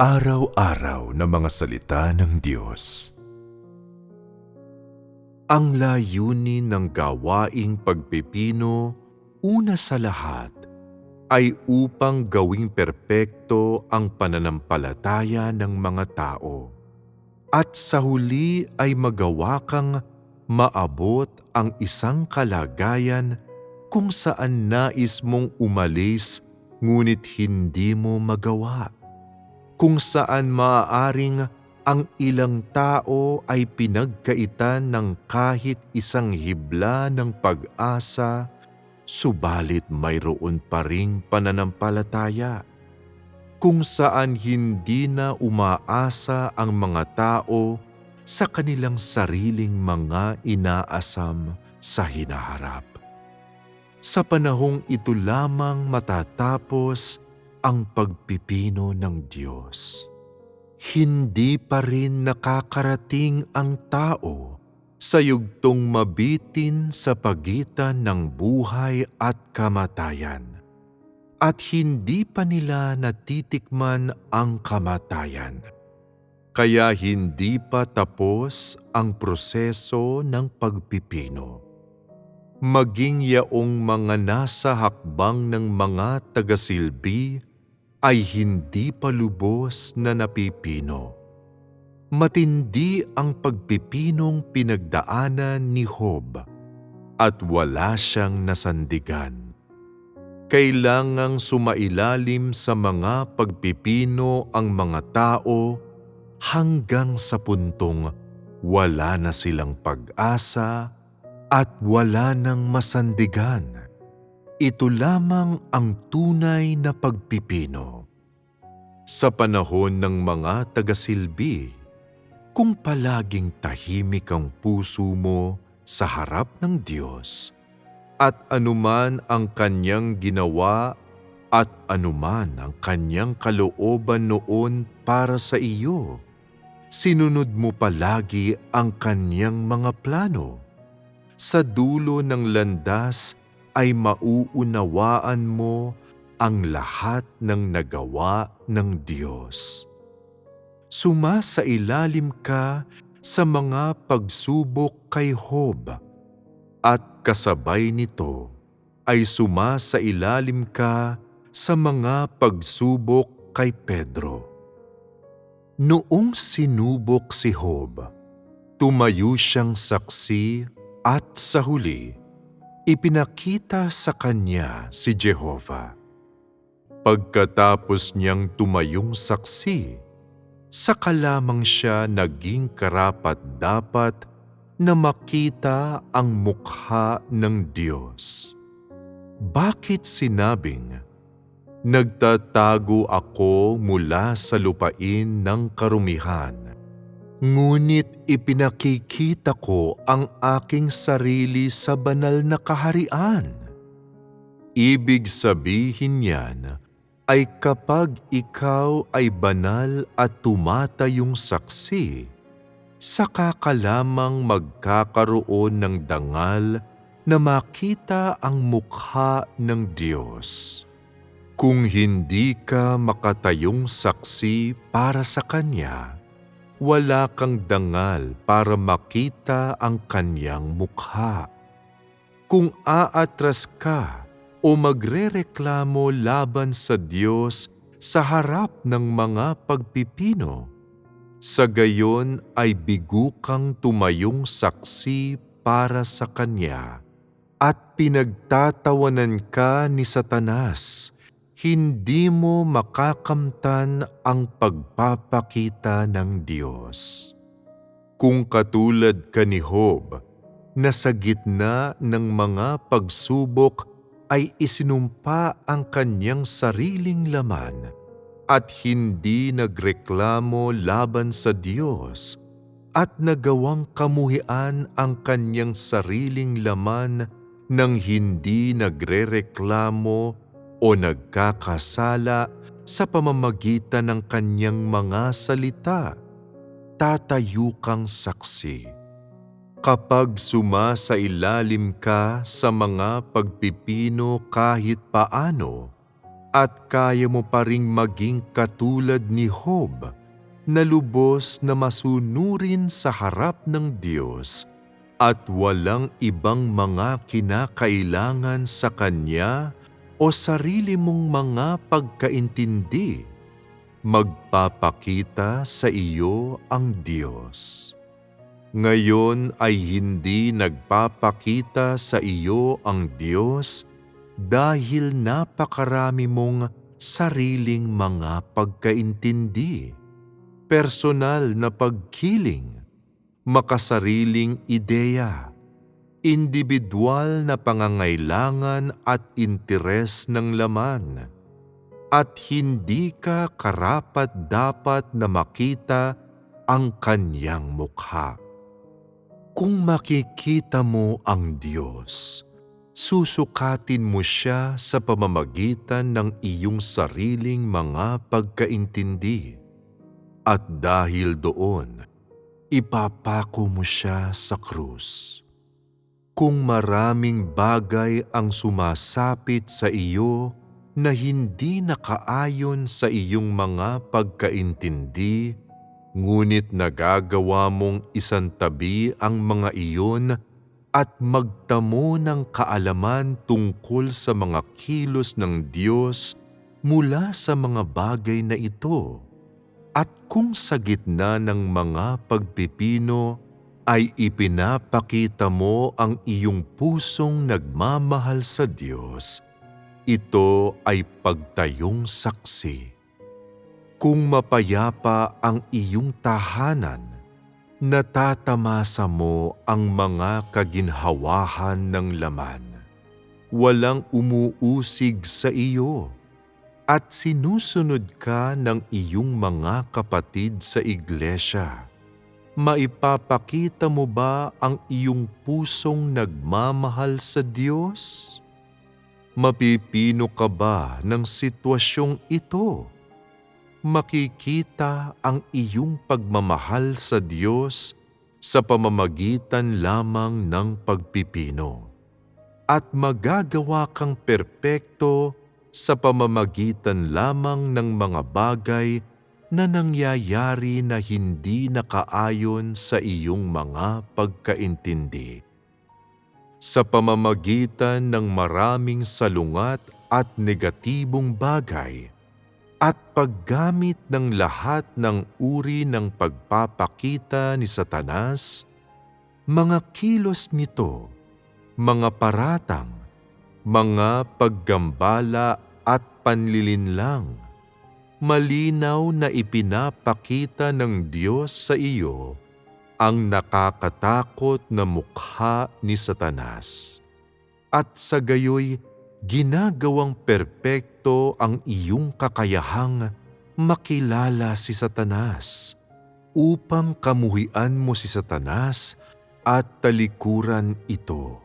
Araw-araw na mga salita ng Diyos. Ang layunin ng gawaing pagpipino, una sa lahat, ay upang gawing perpekto ang pananampalataya ng mga tao. At sa huli ay magawa kang maabot ang isang kalagayan kung saan nais mong umalis ngunit hindi mo magawa kung saan maaaring ang ilang tao ay pinagkaitan ng kahit isang hibla ng pag-asa, subalit mayroon pa ring pananampalataya. Kung saan hindi na umaasa ang mga tao sa kanilang sariling mga inaasam sa hinaharap. Sa panahong ito lamang matatapos ang pagpipino ng Diyos. Hindi pa rin nakakarating ang tao sa yugtong mabitin sa pagitan ng buhay at kamatayan. At hindi pa nila natitikman ang kamatayan. Kaya hindi pa tapos ang proseso ng pagpipino maging yaong mga nasa hakbang ng mga tagasilbi ay hindi pa lubos na napipino. Matindi ang pagpipinong pinagdaanan ni Hob at wala siyang nasandigan. Kailangang sumailalim sa mga pagpipino ang mga tao hanggang sa puntong wala na silang pag-asa at wala nang masandigan ito lamang ang tunay na pagpipino. Sa panahon ng mga tagasilbi, kung palaging tahimik ang puso mo sa harap ng Diyos, at anuman ang kanyang ginawa at anuman ang kanyang kalooban noon para sa iyo, sinunod mo palagi ang kanyang mga plano. Sa dulo ng landas ay mauunawaan mo ang lahat ng nagawa ng Diyos. Sumasa ilalim ka sa mga pagsubok kay Hob at kasabay nito ay sumasa ilalim ka sa mga pagsubok kay Pedro. Noong sinubok si Hob, tumayo siyang saksi at sa huli, ipinakita sa kanya si Jehova. Pagkatapos niyang tumayong saksi, saka lamang siya naging karapat-dapat na makita ang mukha ng Diyos. Bakit sinabing, Nagtatago ako mula sa lupain ng karumihan Ngunit ipinakikita ko ang aking sarili sa banal na kaharian. Ibig sabihin niyan ay kapag ikaw ay banal at tumatayong saksi, saka ka lamang magkakaroon ng dangal na makita ang mukha ng Diyos. Kung hindi ka makatayong saksi para sa Kanya, wala kang dangal para makita ang kanyang mukha. Kung aatras ka o magrereklamo laban sa Diyos sa harap ng mga pagpipino, sa gayon ay bigo kang tumayong saksi para sa Kanya at pinagtatawanan ka ni Satanas hindi mo makakamtan ang pagpapakita ng Diyos. Kung katulad ka ni Hob, na sa gitna ng mga pagsubok ay isinumpa ang kanyang sariling laman at hindi nagreklamo laban sa Diyos at nagawang kamuhian ang kanyang sariling laman nang hindi nagrereklamo o nagkakasala sa pamamagitan ng kanyang mga salita, tatayo kang saksi. Kapag suma sa ilalim ka sa mga pagpipino kahit paano, at kaya mo pa ring maging katulad ni Job na lubos na masunurin sa harap ng Diyos at walang ibang mga kinakailangan sa Kanya o sarili mong mga pagkaintindi. Magpapakita sa iyo ang Diyos. Ngayon ay hindi nagpapakita sa iyo ang Diyos dahil napakarami mong sariling mga pagkaintindi, personal na pagkiling, makasariling ideya, individual na pangangailangan at interes ng laman, at hindi ka karapat-dapat na makita ang kanyang mukha. Kung makikita mo ang Diyos, susukatin mo siya sa pamamagitan ng iyong sariling mga pagkaintindi. At dahil doon, ipapako mo siya sa krus. Kung maraming bagay ang sumasapit sa iyo na hindi nakaayon sa iyong mga pagkaintindi, ngunit nagagawa mong isantabi ang mga iyon at magtamo ng kaalaman tungkol sa mga kilos ng Diyos mula sa mga bagay na ito. At kung sa gitna ng mga pagpipino ay ipinapakita mo ang iyong pusong nagmamahal sa Diyos, ito ay pagtayong saksi. Kung mapayapa ang iyong tahanan, natatamasa mo ang mga kaginhawahan ng laman. Walang umuusig sa iyo at sinusunod ka ng iyong mga kapatid sa iglesia. Maipapakita mo ba ang iyong pusong nagmamahal sa Diyos? Mapipino ka ba ng sitwasyong ito? makikita ang iyong pagmamahal sa Diyos sa pamamagitan lamang ng pagpipino at magagawa kang perpekto sa pamamagitan lamang ng mga bagay na nangyayari na hindi nakaayon sa iyong mga pagkaintindi. Sa pamamagitan ng maraming salungat at negatibong bagay, at paggamit ng lahat ng uri ng pagpapakita ni Satanas, mga kilos nito, mga paratang, mga paggambala at panlilinlang, malinaw na ipinapakita ng Diyos sa iyo ang nakakatakot na mukha ni Satanas. At sa gayoy, ginagawang perpekto ang iyong kakayahang makilala si Satanas upang kamuhian mo si Satanas at talikuran ito.